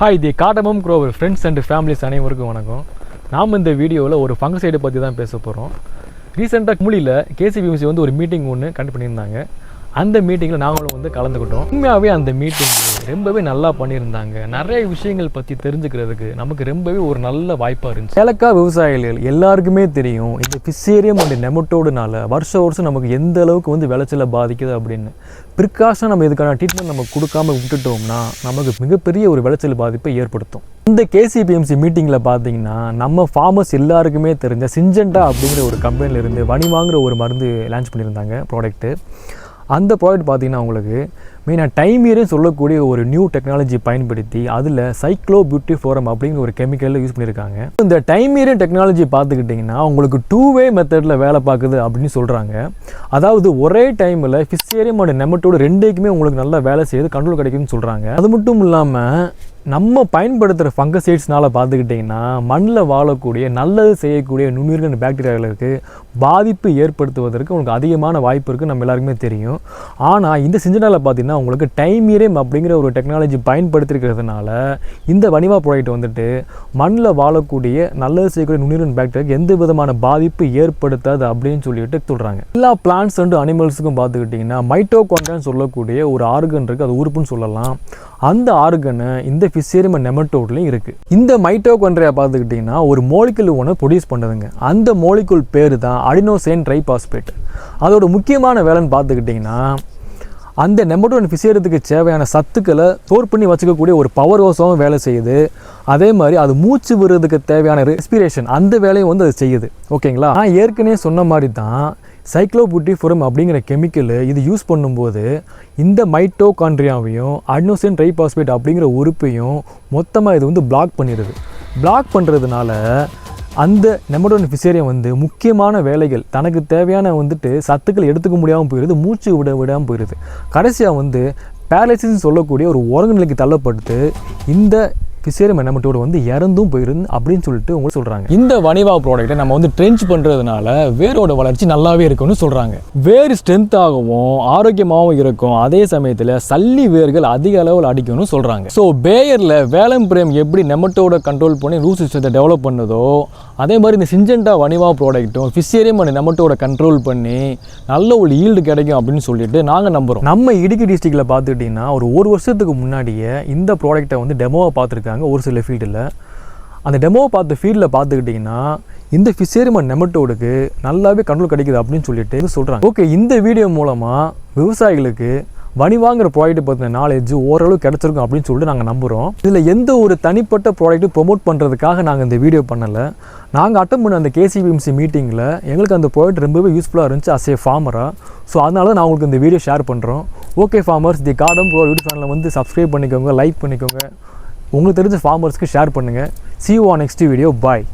Hi the cardamom grower friends and families அனைவருக்கும் வணக்கம். நாம் இந்த வீடியோவில் ஒரு ஃபங்கசைடை பற்றி தான் பேச போகிறோம் ரீசெண்டாக குமுளியில் கேசிபிஎம்சி வந்து ஒரு மீட்டிங் ஒன்று கண்டக்ட் பண்ணியிருந்தாங்க. அந்த மீட்டிங்கில் நாங்களும் வந்து கலந்துக்கிட்டோம். உண்மையாகவே அந்த மீட்டிங் ரொம்பவே நல்லா பண்ணியிருந்தாங்க. நிறைய விஷயங்கள் பற்றி தெரிஞ்சுக்கிறதுக்கு நமக்கு ரொம்பவே ஒரு நல்ல வாய்ப்பாக இருந்துச்சு. ஏலக்காய் விவசாயிகள் எல்லாருக்குமே தெரியும் இந்த ஃபிஷேரியம் அண்ட் நெமட்டோடுனால வருஷம் வருஷம் நமக்கு எந்த அளவுக்கு வந்து விளைச்சலை பாதிக்குது அப்படின்னு. ப்ரிகாஷன் நம்ம இதுக்கான ட்ரீட்மெண்ட் நம்ம கொடுக்காம விட்டுட்டோம்னா நமக்கு மிகப்பெரிய ஒரு விளைச்சல் பாதிப்பை ஏற்படுத்தும். இந்த கேசிபிஎம்சி மீட்டிங்கில் பார்த்தீங்கன்னா நம்ம ஃபார்மர்ஸ் எல்லாருக்குமே தெரிஞ்ச சிஞ்சண்டா அப்படிங்கிற ஒரு கம்பெனிலேருந்து இருந்து வணிவாங்கிற ஒரு மருந்து லான்ச் பண்ணியிருந்தாங்க ப்ராடக்ட்டு அந்த ப்ராடக்ட் பார்த்தீங்கன்னா உங்களுக்கு மெயினாக டைமீரன் சொல்லக்கூடிய ஒரு நியூ டெக்னாலஜி பயன்படுத்தி அதில் சைக்ளோ பியூட்டி ஃபோரம் அப்படிங்கிற ஒரு கெமிக்கலில் யூஸ் பண்ணியிருக்காங்க இந்த டைமீரன் டெக்னாலஜி பார்த்துக்கிட்டிங்கன்னா உங்களுக்கு டூ வே மெத்தடில் வேலை பார்க்குது அப்படின்னு சொல்கிறாங்க அதாவது ஒரே டைமில் ஃபிஸ்டேரியம் அண்ட் நெமட்டோடு ரெண்டுக்குமே உங்களுக்கு நல்லா வேலை செய்யுது கண்ட்ரோல் கிடைக்கும்னு சொல்கிறாங்க அது மட்டும் இல்லாமல் நம்ம பயன்படுத்துகிற ஃபங்கசைட்ஸ்னால் பார்த்துக்கிட்டிங்கன்னா மண்ணில் வாழக்கூடிய நல்லது செய்யக்கூடிய நுண்ணுயிர்கள் பாக்டீரியாக்களுக்கு பாதிப்பு ஏற்படுத்துவதற்கு உங்களுக்கு அதிகமான வாய்ப்பு இருக்குது நம்ம எல்லாருக்குமே தெரியும். ஆனால் இந்த சிஞ்சனாவில் பார்த்தீங்கன்னா உங்களுக்கு டைமீரேம் அப்படிங்கிற ஒரு டெக்னாலஜி பயன்படுத்திருக்கிறதுனால இந்த வனிமா ப்ராடக்ட் வந்துட்டு மண்ணில் வாழக்கூடிய நல்லது செய்யக்கூடிய நுண்ணுயிர்கள் பேக்டரிக்கு எந்த விதமான பாதிப்பு ஏற்படுத்தாது அப்படின்னு சொல்லிட்டு சொல்கிறாங்க எல்லா பிளான்ஸ் அண்ட் அனிமல்ஸுக்கும் பார்த்துக்கிட்டிங்கன்னா மைட்டோகாண்ட்ரியான்னு சொல்லக்கூடிய ஒரு ஆர்கன் இருக்குது அது உறுப்புன்னு சொல்லலாம். அந்த ஆர்கனு இந்த ஃபிஷேரியம் நெமட்டோட்லையும் இருக்குது இந்த மைட்டோகாண்ட்ரியா பார்த்துக்கிட்டிங்கன்னா ஒரு மோலிகுல் ஒன்று ப்ரொடியூஸ் பண்ணுதுங்க. அந்த மோலிகுல் பேர் தான் அடினோசேன் ட்ரைபாஸ்பேட் அதோட முக்கியமான வேலைன்னு பார்த்துக்கிட்டிங்கன்னா அந்த நெமட்டோன் ஃபிஷேரியத்துக்கு தேவையான சத்துக்களை ஸ்டோர் பண்ணி வச்சுக்கக்கூடிய ஒரு பவர் ஹவுஸாகவும் வேலை செய்யுது. அதே மாதிரி அது மூச்சு விடுறதுக்கு தேவையான ரெஸ்பிரேஷன் அந்த வேலையும் வந்து அது செய்யுது. ஓகேங்களா? நான் ஏற்கனவே சொன்ன மாதிரி தான் சைக்ளோபுட்டிஃபுரம் அப்படிங்கிற கெமிக்கல் இது யூஸ் பண்ணும்போது இந்த மைட்டோகாண்ட்ரியாவையும் அட்னோசின் ட்ரைபாஸ்பேட் அப்படிங்கிற உறுப்பையும் மொத்தமாக இது வந்து பிளாக் பண்ணிடுது. பிளாக் பண்ணுறதுனால அந்த நெமடோன் ஃபிசேரியம் வந்து முக்கியமான வேலைகள் தனக்கு தேவையான வந்துட்டு சத்துக்கள் எடுத்துக்க முடியாமல் போயிடுது மூச்சு விட விடாமல் போயிடுது கடைசியாக வந்து பேரலைசிஸ் சொல்லக்கூடிய ஒரு உறங்கு நிலைக்கு தள்ளப்பட்டு இந்த ஃபிஷேரியம் நெமட்டோடு வந்து இறந்தும் போயிருந்து அப்படின்னு சொல்லிட்டு உங்களுக்கு சொல்கிறாங்க இந்த வனிவா ப்ராடக்ட்டை நம்ம வந்து ட்ரென்ச் பண்ணுறதுனால வேரோட வளர்ச்சி நல்லாவே இருக்கும்னு சொல்கிறாங்க வேர் ஸ்ட்ரென்த்தாகவும் ஆரோக்கியமாகவும் இருக்கும். அதே சமயத்தில் சல்லி வேர்கள் அதிக அளவில் அடிக்கும்னு சொல்கிறாங்க ஸோ பேயரில் வேலம் பிரேம் எப்படி நெமட்டோட கண்ட்ரோல் பண்ணி ரூட் சிஸ்டத்தை டெவலப் பண்ணுதோ அதே மாதிரி இந்த சிஞ்சண்டா வனிவா ப்ராடக்ட்டும் ஃபிஷேரியம் அண்ட் நெமட்டோட கண்ட்ரோல் பண்ணி நல்ல ஒரு ஈல்டு கிடைக்கும் அப்படின்னு சொல்லிட்டு நாங்கள் நம்புகிறோம் நம்ம இடுக்கி டிஸ்ட்ரிக்டில் பார்த்துக்கிட்டிங்கன்னா ஒரு ஒரு வருஷத்துக்கு முன்னாடியே இந்த ப்ராடக்ட்டை வந்து டெமோவை பார்த்துருக்காங்க. ஒரு சில ஃபீல்டில் அந்த டெமோவை பார்த்த ஃபீல்டில் பார்த்துக்கிட்டிங்கன்னா இந்த ஃபிஷேரிமன் நெமட்டோடுக்கு நல்லாவே கண்ட்ரோல் கிடைக்குது அப்படின்னு சொல்லிட்டு சொல்கிறாங்க ஓகே இந்த வீடியோ மூலமாக விவசாயிகளுக்கு வணிவாங்கிற ப்ராடக்ட் பற்றின நாலேஜ் ஓரளவு கிடச்சிருக்கும் அப்படின்னு சொல்லிட்டு நாங்கள் நம்புகிறோம் இதில் எந்த ஒரு தனிப்பட்ட ப்ராடக்ட்டும் ப்ரொமோட் பண்ணுறதுக்காக நாங்கள் இந்த வீடியோ பண்ணலை. நாங்கள் அட்டன் பண்ண அந்த கேசிபிஎம்சி மீட்டிங்கில் எங்களுக்கு அந்த ப்ராடக்ட் ரொம்பவே யூஸ்ஃபுல்லாக இருந்துச்சு அஸ் ஏ ஃபார்மராக ஸோ அதனால தான் நான் உங்களுக்கு இந்த வீடியோ ஷேர் பண்ணுறோம் okay farmers the cardamom bro YouTube சேனலில் வந்து சப்ஸ்கிரைப் பண்ணிக்கோங்க லைக் பண்ணிக்கோங்க. உங்களுக்கு தெரிஞ்ச ஃபார்மர்ஸ்க்கு ஷேர் பண்ணுங்கள் சி ஓ நெக்ஸ்ட் வீடியோ பாய்